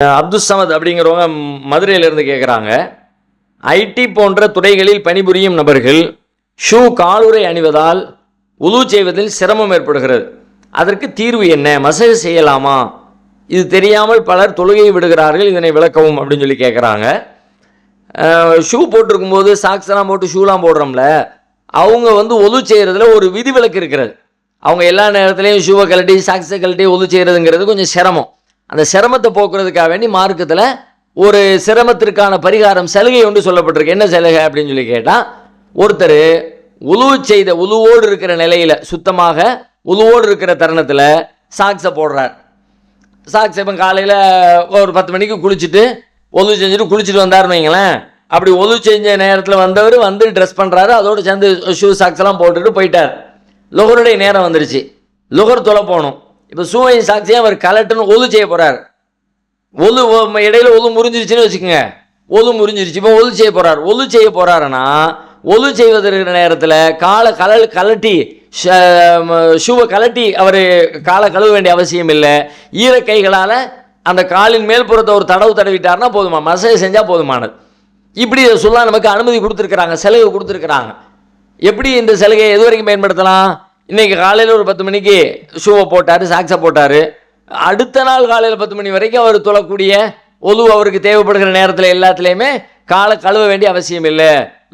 அப்துல் சமத் அப்படிங்கிறவங்க மதுரையிலிருந்து கேட்குறாங்க ஐடி போன்ற துறைகளில் பணிபுரியும் நபர்கள் ஷூ காலுறை அணிவதால் உது செய்வதில் சிரமம் ஏற்படுகிறது. அதற்கு தீர்வு என்ன? மசகு செய்யலாமா? இது தெரியாமல் பலர் தொழுகையை விடுகிறார்கள் இதனை விளக்கவும் அப்படின்னு சொல்லி கேட்குறாங்க ஷூ போட்டிருக்கும் போது சாக்ஸ் எல்லாம் போட்டு ஷூலாம் போடுறோம்ல அவங்க வந்து ஒது செய்கிறதுல ஒரு விதிவிலக்கு இருக்கிறது. அவங்க எல்லா நேரத்துலையும் ஷூவை கழட்டி சாக்ஸை கழட்டி ஒது செய்கிறதுங்கிறது கொஞ்சம் சிரமம். அந்த சிரமத்தை போக்குறதுக்காக வேண்டி மார்க்கத்தில் ஒரு சிரமத்திற்கான பரிகாரம் சலுகை ஒன்று சொல்லப்பட்டிருக்கு. என்ன சலுகை அப்படின்னு சொல்லி கேட்டால் ஒருத்தர் உழு செய்த உழுவோடு இருக்கிற நிலையில் சுத்தமாக உழுவோடு இருக்கிற தருணத்தில் சாக்ஸை போடுறார். சாக்ஸ் இப்போ காலையில் ஒரு பத்து மணிக்கு குளிச்சுட்டு ஒது செஞ்சுட்டு குளிச்சுட்டு வந்தாருன்னு வைங்களேன். அப்படி ஒது செஞ்ச நேரத்தில் வந்தவர் வந்து ட்ரெஸ் பண்ணுறாரு அதோடு சேர்ந்து ஷூ சாக்ஸ் எல்லாம் போட்டுட்டு போயிட்டார். லுகருடைய நேரம் வந்துருச்சு. லுகர் தொலை போகணும். இப்போ சூவையின் சாக்ஸையும் அவர் கலட்டுன்னு ஒது செய்ய போகிறார் ஒது இடையில ஒது முறிஞ்சிருச்சுன்னு வச்சுக்கோங்க. ஒது முறிஞ்சிருச்சு இப்போ ஒது செய்ய போகிறார் ஒது செய்ய போறாருன்னா ஒது செய்வதற்கு நேரத்தில் காலை கலல் கலட்டி ஷூவை கலட்டி அவர் காலை கழுவ வேண்டிய அவசியம் இல்லை. ஈர கைகளால் அந்த காலின் மேல்புறத்தை ஒரு தடவு தடவிட்டார்னா போதுமா? மசேஜ் செஞ்சால் போதுமானது. இப்படி சொல்ல நமக்கு அனுமதி கொடுத்துருக்குறாங்க சலுகை கொடுத்துருக்குறாங்க. எப்படி இந்த சலுகையை எது வரைக்கும் பயன்படுத்தலாம்? இன்னைக்கு காலையில் ஒரு பத்து மணிக்கு ஷூவை போட்டார் சாக்ஸை போட்டார். அடுத்த நாள் காலையில் பத்து மணி வரைக்கும் அவர் தொழக்கூடிய ஒது அவருக்கு தேவைப்படுகிற நேரத்தில் எல்லாத்துலேயுமே காலை கழுவ வேண்டிய அவசியம் இல்லை.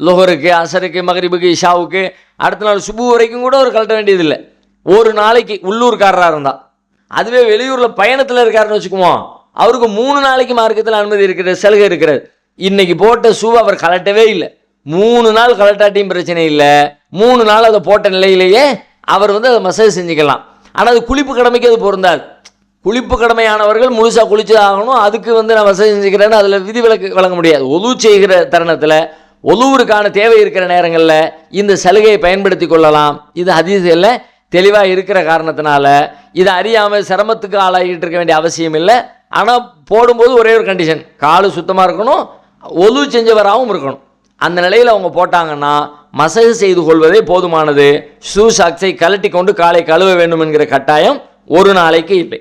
லோகருக்கு அசருக்கு மகரிபுக்கு இஷாவுக்கு அடுத்த நாள் சுபு வரைக்கும் கூட அவர் கழட்ட வேண்டியதில்லை. ஒரு நாளைக்கு உள்ளூர்காரராக இருந்தால் அதுவே வெளியூரில் பயணத்தில் இருக்காருன்னு வச்சுக்குவோம். அவருக்கு மூணு நாளைக்கு மார்க்கத்தில் அனுமதி இருக்கிறது சலுகை இருக்கிறது. இன்னைக்கு போட்ட ஷூவை அவர் கலட்டவே இல்லை. மூணு நாள் கலட்டாட்டியும் பிரச்சனை இல்லை. மூணு நாள் அதை போட்ட நிலையிலேயே அவர் வந்து அதை மசாஜ் செஞ்சுக்கலாம். ஆனால் அது குளிப்பு கடமைக்கு அது பொருந்தாது. குளிப்பு கடமையானவர்கள் முழுசாக குளிச்சு ஆகணும். அதுக்கு வந்து நான் வசதி செஞ்சுக்கிறேன்னு அதில் விதி விலக்கு வழங்க முடியாது. ஒலு செய்கிற தருணத்தில் ஒலுவருக்கான தேவை இருக்கிற நேரங்களில் இந்த சலுகையை பயன்படுத்தி கொள்ளலாம். இது அதிசயில் தெளிவாக இருக்கிற காரணத்தினால. இதை அறியாமல் சிரமத்துக்கு ஆளாகிட்டு இருக்க வேண்டிய அவசியம் இல்லை. ஆனால் போடும்போது ஒரே ஒரு கண்டிஷன் காலு சுத்தமாக இருக்கணும். ஒலு செஞ்சவராகவும் இருக்கணும். அந்த நிலையில் அவங்க போட்டாங்கன்னா மசகு செய்து கொள்வதே போதுமானது. ஷூ சாக்ஸை கழட்டி கொண்டு காலை கழுவ வேண்டும் என்கிற கட்டாயம் ஒரு நாளைக்கு இல்லை.